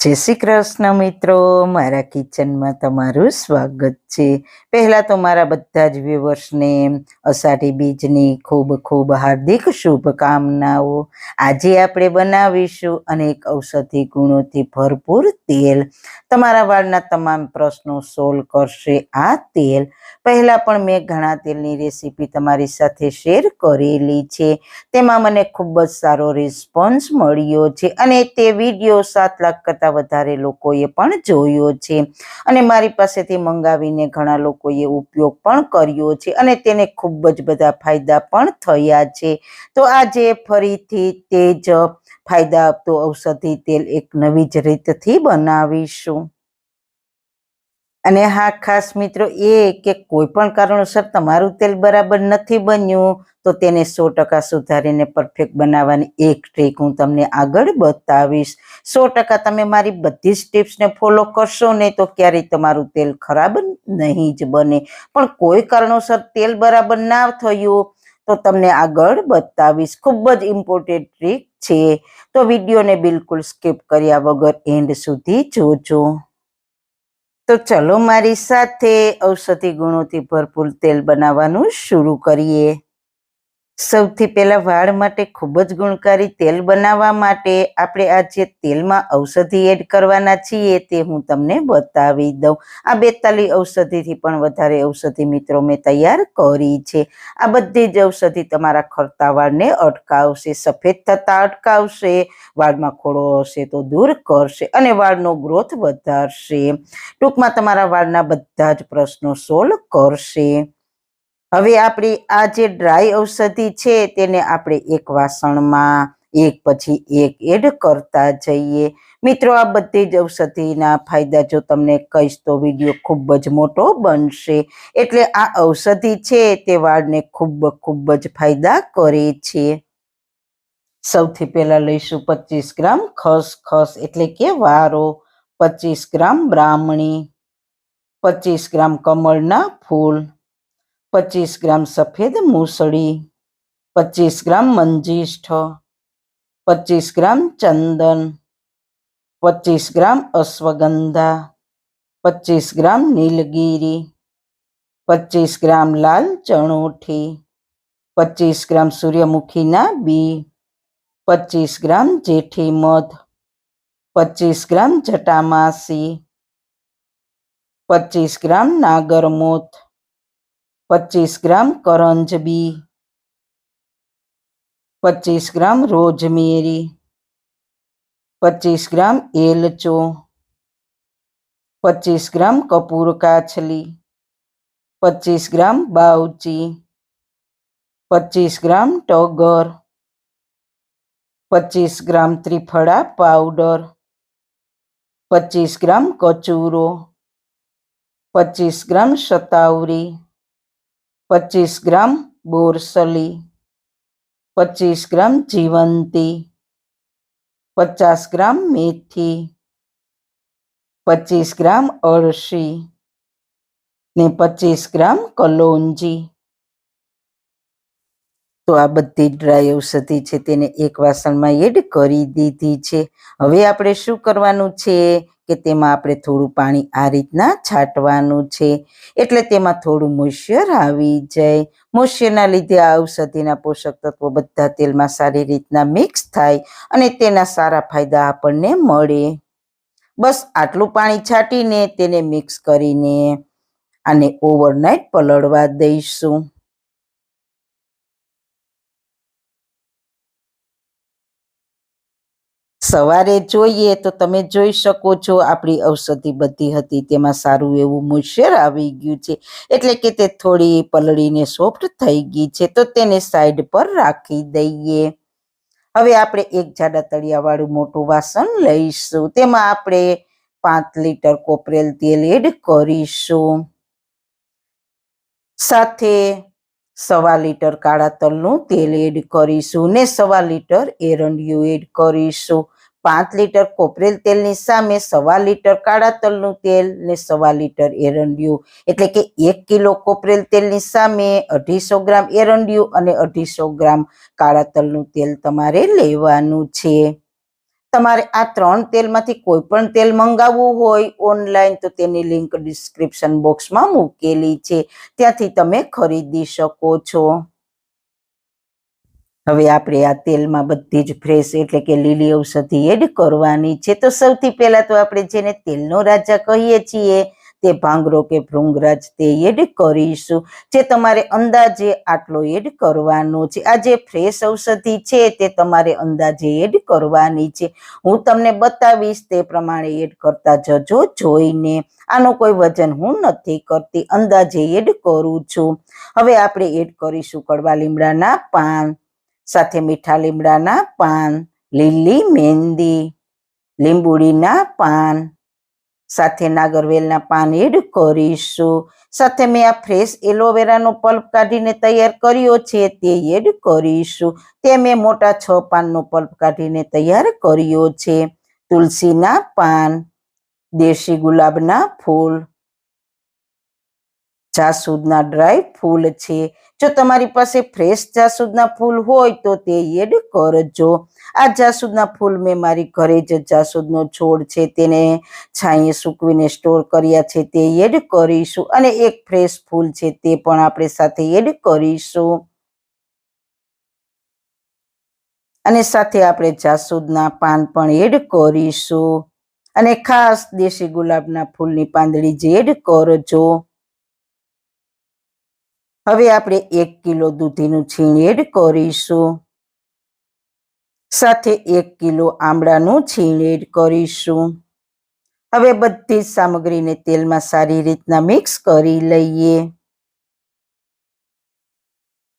જય શ્રી કૃષ્ણ મિત્રો, મારા કિચનમાં તમારું સ્વાગત છે. પહેલાં તો મારા બધા જ વ્યુવર્સને અષાઢી બીજની ખૂબ ખૂબ હાર્દિક શુભકામનાઓ. આજે આપણે બનાવીશું અનેક ઔષધિ ગુણોથી ભરપૂર તેલ. તમારા વાળના તમામ પ્રશ્નો સોલ્વ કરશે આ તેલ. પહેલાં પણ મેં ઘણા તેલની રેસીપી તમારી સાથે શેર કરેલી છે. તેમાં મને ખૂબ જ સારો રિસ્પોન્સ મળ્યો છે અને તે વીડિયો સાત લાખ કરતાં વધારે લોકોએ પણ જોયો છે. અને મારી પાસેથી મંગાવીને ઘણા લોકોએ ઉપયોગ પણ કર્યો છે અને તેને ખૂબ જ બધા ફાયદા પણ થયા છે. તો આજે ફરીથી તે જ ફાયદા આપતું ઔષધિ તેલ એક નવી જ રીતથી બનાવીશું. અને હા, ખાસ મિત્રો એ કે કોઈ પણ કારણોસર તમારું તેલ બરાબર નથી બન્યું, તો તેને સો ટકા સુધારીને પરફેક્ટ બનાવવાની એક ટ્રીક હું તમને આગળ બતાવીશ. સો ટકા તમે મારી બધી જ ટિપ્સને ફોલો કરશો ને તો ક્યારેય તમારું તેલ ખરાબ નહીં જ બને. પણ કોઈ કારણોસર તેલ બરાબર ના થયું, તો તમને આગળ બતાવીશ. ખૂબ જ ઇમ્પોર્ટન્ટ ટ્રીક છે. તો વિડીયોને બિલકુલ સ્કીપ કર્યા વગર એન્ડ સુધી જોજો. તો ચલો મારી સાથે ઔષધિ ગુણોથી ભરપૂર તેલ બનાવવાનું શરૂ કરીએ. સૌથી પહેલા વાળ માટે ખૂબ જ ગુણકારી તેલ બનાવવા માટે આપણે આ જે તેલમાં ઔષધિ એડ કરવાના છીએ તે હું તમને બતાવી દઉં. આ બેતાલીસ ઔષધિથી પણ વધારે ઔષધિ મિત્રો મેં તૈયાર કરી છે. આ બધી જ ઔષધિ તમારા ખરતા વાળને અટકાવશે, સફેદ થતા અટકાવશે, વાળમાં ખોડો હશે તો દૂર કરશે અને વાળનો ગ્રોથ વધારશે. ટૂંકમાં તમારા વાળના બધા જ પ્રશ્નો સોલ્વ કરશે. હવે આપણી આ જે ડ્રાય ઔષધિ છે તેને આપણે એક વાસણમાં, એક પછી એક એડ કરતા જઈએ. મિત્રો, આ બધી જ ઔષધિના ફાયદા જો તમને કહીશ તો વીડિયો ખૂબ જ મોટો બનશે. એટલે આ ઔષધિ છે તે વાળને ખૂબ ખૂબ જ ફાયદા કરે છે. સૌથી પહેલા લઈશું પચીસ ગ્રામ ખસખસ એટલે કે વારો. પચીસ ગ્રામ બ્રાહ્મણી, પચીસ ગ્રામ કમળના ફૂલ. પચીસ ગ્રામ સફેદ મૂસળી પચીસ ગ્રામ મંજીષ્ઠ પચીસ ગ્રામ ચંદન પચીસ ગ્રામ અશ્વગંધા પચીસ ગ્રામ નીલગીરી પચીસ ગ્રામ લાલ ચણોઠી પચીસ ગ્રામ સૂર્યમુખીના બી પચીસ ગ્રામ જેઠી મધ પચીસ ગ્રામ જટામાસી પચીસ ગ્રામ નાગરમોથ પચીસ ગ્રામ કરંજબી પચીસ ગ્રામ રોજમેરી. પચીસ ગ્રામ એલચો. પચીસ ગ્રામ કપૂર કાછલી. પચીસ ગ્રામ બાવચી. પચીસ ગ્રામ ટગર. પચીસ ગ્રામ ત્રિફળા પાવડર. પચીસ ગ્રામ કચુરો. પચીસ ગ્રામ શતાવરી. પચીસ ગ્રામ બોરસલી, પચીસ ગ્રામ જીવંતી, પચાસ ગ્રામ મેથી, પચીસ ગ્રામ અળસી ને પચીસ ગ્રામ કલોંજી. તો આ બધી ડ્રાય ઔષધિ છે તેને એક વાસણમાં એડ કરી દીધી છે. હવે આપણે શું કરવાનું છે કે તેમાં આપણે થોડું પાણી આ રીતના છાંટવાનું છે. એટલે તેમાં થોડું મોઈશ્ચર આવી જાય. મોઈશ્ચરના લીધે આ ઔષધિના પોષક તત્વો બધા તેલમાં સારી રીતના મિક્સ થાય અને તેના સારા ફાયદા આપણને મળે. બસ આટલું પાણી છાંટીને તેને મિક્સ કરીને આને ઓવરનાઇટ પલળવા દઈશું. સવારે જોઈએ તો તમે જોઈ શકો છો આપણી ઔષધિ બધી હતી, તેમાં સારું એવું મોઇશ્ચર આવી ગયું છે. એટલે કે તે થોડી પલળીને સોફ્ટ થઈ ગઈ છે, તો તેને સાઈડ પર રાખી દઈએ. હવે આપણે એક જાડા તળિયાવાળું મોટું વાસણ લઈશું, તેમાં આપણે પાંચ લીટર કોપરેલ તેલ એડ કરીશું. સાથે સવા લીટર કાળા તલનું તેલ એડ કરીશું ને સવા લીટર એરંડિયું એડ કરીશું. પાંચ લીટર કોપરેલ તેલની સામે સવા લીટર કાળા તલનું તેલ ને સવા લીટર એરંડિયું. એટલે કે એક કિલો કોપરેલ તેલની સામે અઢીસો ગ્રામ એરંડિયું અને અઢીસો ગ્રામ કાળા તલનું તેલ તમારે લેવાનું છે. તમારે આ ત્રણ તેલમાંથી કોઈ પણ તેલ મંગાવવું હોય ઓનલાઈન તો તેની લિંક ડિસ્ક્રિપ્શન બોક્સમાં મૂકેલી છે. ત્યાંથી તમે ખરીદી શકો છો. હવે આપણે આ તેલમાં બધી જ ફ્રેશ એટલે કે લીલી ઔષધિ એડ કરવાની છે. તો સૌથી પહેલા તો આપણે જેને તેલનો રાજા કહીએ છીએ તે ભાંગરો કે ભૃંગરાજ તે એડ કરીશું. જે તમારે અંદાજે આટલો એડ કરવાનો છે. આ જે ફ્રેશ ઔષધિ છે તે તમારે અંદાજે એડ કરવાની છે. હું તમને બતાવીશ તે પ્રમાણે એડ કરતા જજો જોઈને. આનો કોઈ વજન હું નથી કરતી. અંદાજે એડ કરું છું. હવે આપણે એડ કરીશું કડવા લીમડાના પાન. સાથે મીઠા લીમડાના પાન, લીલી મહેંદી લીંબુડીના પાન. સાથે નાગરવેલના પાન એડ કરીશું. સાથે મેં આ ફ્રેશ એલોવેરાનો પલ્પ કાઢીને તૈયાર કર્યો છે તે એડ કરીશું. તે મેં મોટા છ પાનનો પલ્પ કાઢીને તૈયાર કર્યો છે. તુલસીના પાન, દેશી ગુલાબના ફૂલ, જાસૂદના ડ્રાય ફૂલ છે. જો તમારી પાસે ફ્રેશ જાસૂદના ફૂલ હોય તો તે એડ કરજો. આ જાસૂદના ફૂલ મેં મારી ઘરે જ જાસૂદનો છોડ છે તેને છાંયે સૂકવીને સ્ટોર કર્યા છે તે એડ કરીશું અને એક ફ્રેશ ફૂલ છે તે પણ આપણે સાથે એડ કરીશું. અને સાથે આપણે જાસૂદના પાન પણ એડ કરીશું. અને ખાસ દેશી ગુલાબના ફૂલની પાંદડી જે એડ કરજો. હવે આપણે એક કિલો દૂધીનું છીણ એડ કરીશું. સાથે એક કિલો આમળાનું છીણ એડ કરીશું. હવે બધી જ સામગ્રીને તેલમાં સારી રીતના મિક્સ કરી લઈએ.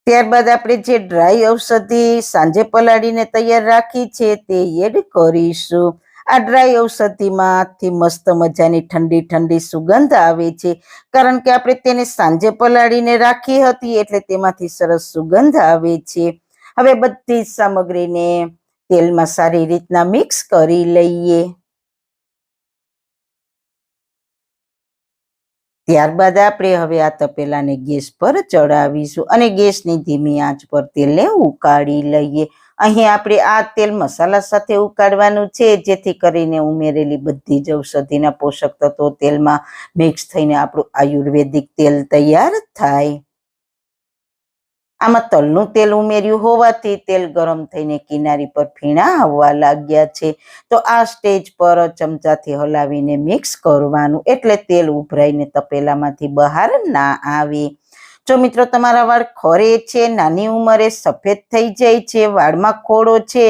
ત્યારબાદ આપણે જે ડ્રાય ઔષધિ સાંજે પલાળીને તૈયાર રાખી છે તે એડ કરીશું. આ ડ્રાય ઔષધિમાંથી મસ્ત મજાની ઠંડી ઠંડી સુગંધ આવે છે. કારણ કે આપણે તેને સાંજે પલાળીને રાખી હતી એટલે તેમાંથી સરસ સુગંધ આવે છે. હવે બધી જ સામગ્રીને તેલમાં સારી રીતના મિક્સ કરી લઈએ. ત્યારબાદ આપણે હવે આ તપેલાને ગેસ પર ચડાવીશું અને ગેસની ધીમી આંચ પર તેલને ઉકાળી લઈએ. અહીં આપણે આ તેલ મસાલા સાથે ઉકાળવાનું છે, જેથી કરીને ઉમેરેલી બધી જ ઔષધિના પોષક તત્વો તેલમાં મિક્સ થઈને આપણું આયુર્વેદિક તેલ તૈયાર થાય. આમાં તલનું તેલ ઉમેર્યું હોવાથી તેલ ગરમ થઈને કિનારી પર ફીણા આવવા લાગ્યા છે. તો આ સ્ટેજ પર ચમચાથી હલાવીને મિક્સ કરવાનું, એટલે તેલ ઉભરાઈને તપેલામાંથી બહાર ના આવે. જો મિત્રો તમારા વાળ ખરે છે, નાની ઉંમરે સફેદ થઈ જાય છે, વાળમાં ખોડો છે,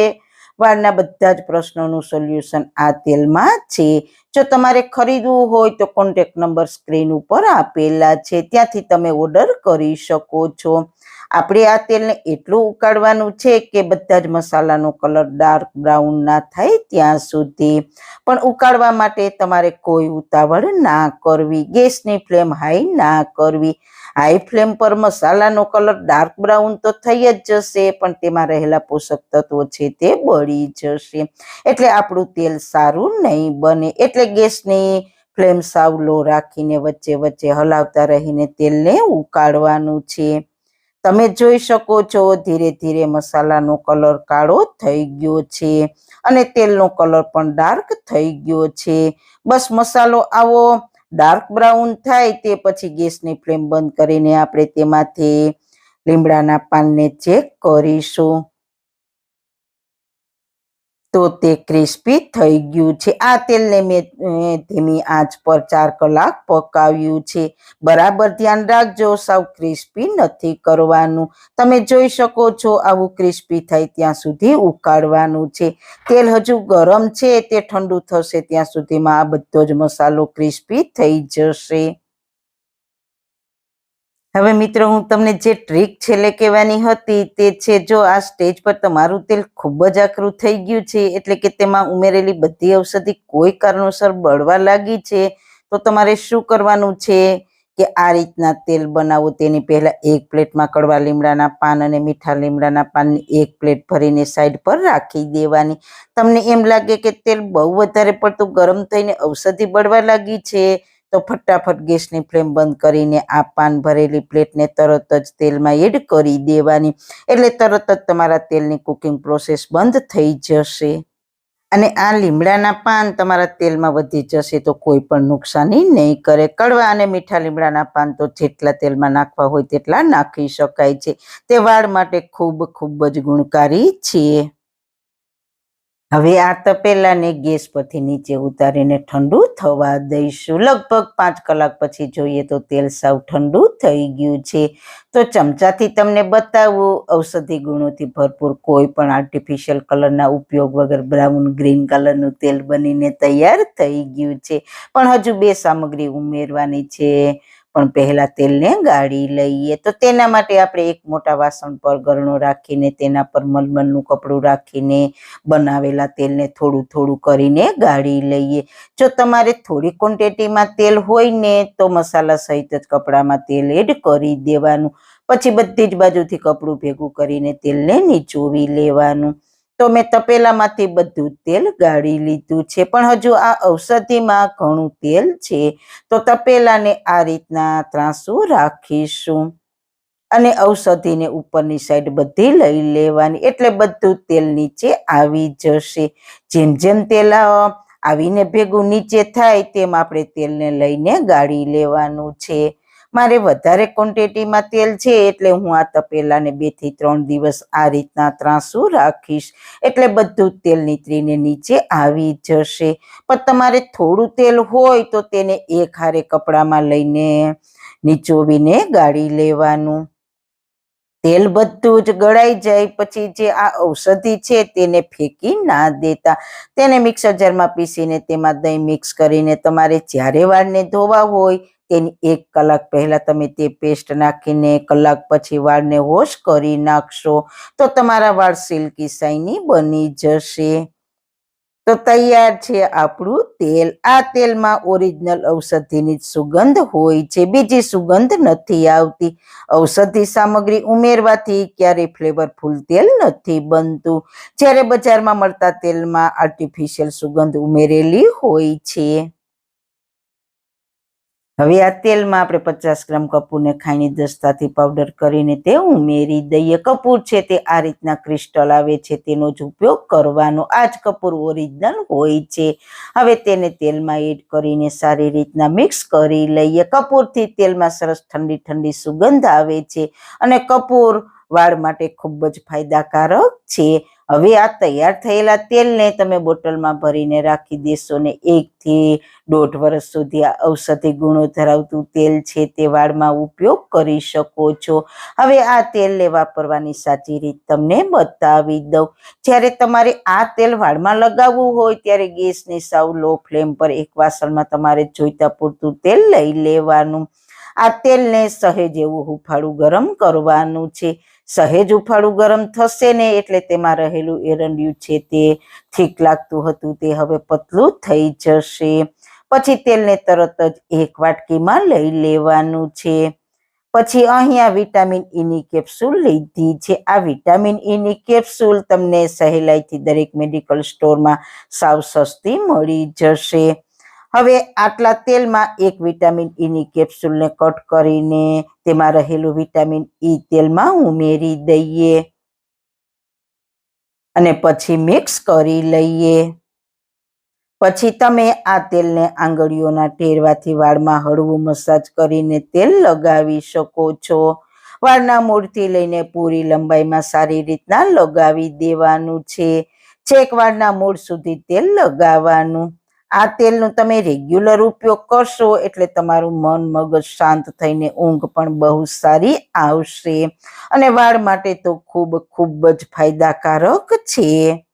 વાળના બધા જ પ્રશ્નોનું સોલ્યુશન આ તેલમાં છે. જો તમારે ખરીદવું હોય તો કોન્ટેક નંબર સ્ક્રીન ઉપર આપેલા છે. ત્યાંથી તમે ઓર્ડર કરી શકો છો. આપણે આ તેલને એટલું ઉકાળવાનું છે કે બધા જ મસાલાનો કલર ડાર્ક બ્રાઉન ના થાય ત્યાં સુધી. પણ ઉકાળવા માટે તમારે કોઈ ઉતાવળ ના કરવી. ગેસની ફ્લેમ હાઈ ના કરવી. હાઈ ફ્લેમ પર મસાલાનો કલર ડાર્ક બ્રાઉન તો થઈ જ જશે, પણ તેમાં રહેલા પોષક તત્વો છે તે બળી જશે. એટલે આપણું તેલ સારું નહીં બને, એટલે ગેસની ફ્લેમ સાવ લો રાખીને વચ્ચે વચ્ચે હલાવતા રહીને તેલને ઉકાળવાનું છે. તમે જોઈ શકો છો, ધીરે ધીરે મસાલાનો કલર કાળો થઈ ગયો છે અને તેલનો કલર પણ ડાર્ક થઈ ગયો છે. બસ મસાલો આવો. ડાર્ક બ્રાઉન થાય તે પછી ગેસની ફ્લેમ બંધ કરીને આપણે તેમાંથી લીમડાના પાનને ચેક કરીશું. તો તે ક્રિસ્પી થઈ ગયું છે. આ તેલને મેં ધીમી આંચ પર ચાર કલાક પકાવ્યું છે. બરાબર ધ્યાન રાખજો, સાવ ક્રિસ્પી નથી કરવાનું. તમે જોઈ શકો છો આવું ક્રિસ્પી થાય ત્યાં સુધી ઉકાળવાનું છે. તેલ હજુ ગરમ છે, તે ઠંડુ થશે ત્યાં સુધીમાં આ બધો જ મસાલો ક્રિસ્પી થઈ જશે. હવે મિત્રો, હું તમને જે ટ્રીક છેલ્લે કહેવાની હતી તે છે, જો આ સ્ટેજ પર તમારું તેલ ખૂબ જ આકરું થઈ ગયું છે, એટલે કે તેમાં ઉમેરેલી બધી ઔષધિ કોઈ કારણોસર બળવા લાગી છે, તો તમારે શું કરવાનું છે કે આ રીતના તેલ બનાવો? તેની પહેલા એક પ્લેટમાં કડવા લીમડાના પાન અને મીઠા લીમડાના પાનની એક પ્લેટ ભરીને સાઈડ પર રાખી દેવાની. તમને એમ લાગે કે તેલ બહુ વધારે પડતું ગરમ થઈને ઔષધિ બળવા લાગી છે તો ફટાફટ ગેસની ફ્લેમ બંધ કરીને આ પાન ભરેલી પ્લેટને તરત જ તેલમાં એડ કરી દેવાની. એટલે તરત જ તમારા તેલની કુકિંગ પ્રોસેસ બંધ થઈ જશે. અને આ લીમડાના પાન તમારા તેલમાં વધી જશે તો કોઈ પણ નુકસાની નહીં કરે. કડવા અને મીઠા લીમડાના પાન તો જેટલા તેલમાં નાખવા હોય તેટલા નાખી શકાય છે. તે વાળ માટે ખૂબ ખૂબ જ ગુણકારી છે. હવે આ તપેલાને ગેસ પરથી નીચે ઉતારીને ઠંડુ થવા દઈશું. લગભગ પાંચ કલાક પછી જોઈએ તો તેલ સાવ ઠંડુ થઈ ગયું છે. તો ચમચાથી તમને બતાવું, ઔષધિ ગુણોથી ભરપૂર કોઈ પણ આર્ટિફિશિયલ કલરના ઉપયોગ વગર બ્રાઉન ગ્રીન કલરનું તેલ બનીને તૈયાર થઈ ગયું છે. પણ હજુ બે સામગ્રી ઉમેરવાની છે. પણ પહેલા તેલને ગાળી લઈએ. તો તેના માટે આપણે એક મોટા વાસણ પર ગરણો રાખીને, તેના પર મલમલનું કપડું રાખીને, બનાવેલા તેલને થોડું થોડું કરીને ગાળી લઈએ. જો તમારે થોડી ક્વોન્ટિટીમાં તેલ હોય ને, તો મસાલા સહિત જ કપડામાં તેલ એડ કરી દેવાનું. પછી બધી જ બાજુથી કપડું ભેગું કરીને તેલને નીચોવી લેવાનું. તો મેં તપેલામાંથી બધું તેલ ગાળી લીધું છે. પણ હજુ આ ઔષધિમાં ઘણું તેલ છે. તો તપેલાને આ રીતના ત્રાંસુ રાખીશું. અને ઔષધિને ઉપરની સાઈડ બધી લઈ લેવાની. એટલે બધું તેલ નીચે આવી જશે. જેમ જેમ તેલ આવીને ભેગું નીચે થાય તેમ આપણે તેલને લઈને ગાળી લેવાનું છે. મારે વધારે ક્વોન્ટિટીમાં તેલ છે એટલે હું આ તપેલાને બેથી ત્રણ દિવસ આ રીતના ત્રાંસુ રાખીશ. એટલે બધું તેલ નીતરીને નીચે આવી જશે. પણ તમારે થોડું તેલ હોય તો તેને એક હારે કપડામાં લઈને નીચોવીને ગાળી લેવાનું. તેલ બધું જ ગળાઈ જાય. પછી જે આ ઔષધિ છે તેને ફેંકી ના દેતા. તેને મિક્સર જારમાં પીસીને તેમાં દહીં મિક્સ કરીને તમારે જ્યારે વાળને ધોવા હોય તેની એક કલાક પહેલા તમે તે પેસ્ટ નાખીને કલાક પછી વાળને વોશ કરી નાખશો, તો તમારા વાળ સિલ્કી સાઈની બની જશે. તો તૈયાર છે આપણું તેલ. આ તેલમાં ઓરિજિનલ ઔષધિની જ સુગંધ હોય છે. બીજી સુગંધ નથી આવતી. ઔષધિ સામગ્રી ઉમેરવાથી ક્યારેય ફ્લેવરફુલ તેલ નથી બનતું. જ્યારે બજારમાં મળતા તેલમાં આર્ટિફિશિયલ સુગંધ ઉમેરેલી હોય છે. હવે આ તેલમાં આપણે પચાસ ગ્રામ કપૂરને ખાઈને દસ્તાથી પાવડર કરીને તે ઉમેરી દઈએ. કપૂર છે તે આ રીતના ક્રિસ્ટલ આવે છે, તેનો જ ઉપયોગ કરવાનો. આ જ કપૂર ઓરિજિનલ હોય છે. હવે તેને તેલમાં એડ કરીને સારી રીતના મિક્સ કરી લઈએ. કપૂરથી તેલમાં સરસ ઠંડી ઠંડી સુગંધ આવે છે અને કપૂર વાળ માટે ખૂબ જ ફાયદાકારક છે. હવે આ તૈયાર થયેલા તેલને તમે બોટલમાં ભરીને રાખી દેશો ને એકથી દોઢ વર્ષ સુધી આ ઔષધિ ગુણો ધરાવતું તેલ છે તે વાળમાં ઉપયોગ કરી શકો છો. હવે આ તેલને વાપરવાની સાચી રીત તમને બતાવી દઉં. જ્યારે તમારે આ તેલ વાળમાં લગાવવું હોય ત્યારે ગેસની સાવ લો ફ્લેમ પર એક વાસણમાં તમારે જોઈતા પૂરતું તેલ લઈ લેવાનું. આ તેલને સહેજ એવું હુફાળું ગરમ કરવાનું છે. સહેજ ઉફાળું ગરમ થશે ને એટલે તેમાં રહેલું એરંડિયું છે તે થીક લાગતું હતું, તે હવે પતલું થઈ જશે. પછી તેલને તરત જ એક વાટકીમાં લઈ લેવાનું છે. પછી અહીંયા વિટામિન ઈની કેપ્સ્યુલ લીધી છે. આ વિટામિન ઈની કેપ્સ્યુલ તમને સહેલાઈથી દરેક મેડિકલ સ્ટોરમાં સાવ સસ્તી મળી જશે. હવે આટલા તેલમાં એક વિટામિન ઈની કેપ્સ્યુલને કટ કરીને તેમાં રહેલું વિટામિન ઈ તેલમાં ઉમેરી દઈએ. અને પછી મિક્સ કરી લઈએ. પછી તમે આ તેલને આંગળીઓના ટેરવાથી વાળમાં હળવું મસાજ કરીને તેલ લગાવી શકો છો. વાળના મૂળથી લઈને પૂરી લંબાઈમાં સારી રીતના લગાવી દેવાનું છે. છેક વાળના મૂળ સુધી તેલ લગાવવાનું. આ તેલનો તમે રેગ્યુલર ઉપયોગ કરશો એટલે તમારું મન, મગજ શાંત થઈને ઊંઘ પણ બહુ સારી આવશે. અને વાળ માટે તો ખૂબ ખૂબ જ ફાયદાકારક છે.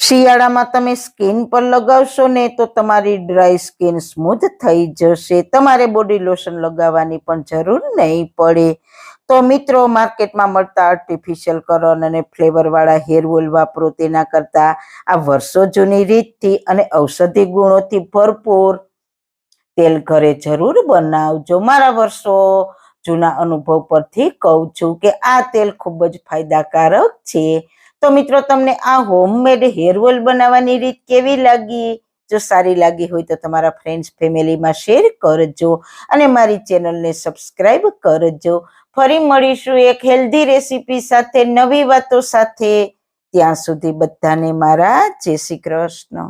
શિયાળામાં તમે સ્કિન પર લગાવશો ને તો તમારી ડ્રાય સ્કિન સ્મૂથ થઈ જશે. તમારે બોડી લોશન લગાવવાની પણ જરૂર નહીં પડે. તો મિત્રો, માર્કેટમાં મળતા આર્ટિફિશિયલ કલર અને ફ્લેવરવાળા હેર ઓઇલ વાપરો, તેના કરતાં આ વર્ષો જૂની રીતથી અને ઔષધિ ગુણોથી ભરપૂર તેલ ઘરે જરૂર બનાવજો. મારા વર્ષો જૂના અનુભવ પરથી કહું છું કે આ તેલ ખૂબ જ ફાયદાકારક છે. તો મિત્રો, તમને આ હોમમેડ હેર ઓઇલ બનાવવાની રીત કેવી લાગી? જો સારી લાગી હોય તો તમારા ફ્રેન્ડ્સ ફેમિલીમાં શેર કરજો અને મારી ચેનલને સબસ્ક્રાઈબ કરજો. ફરી મળીશું એક હેલ્ધી રેસીપી સાથે, નવી વાતો સાથે. ત્યાં સુધી બધાને મારા જય શ્રી કૃષ્ણ.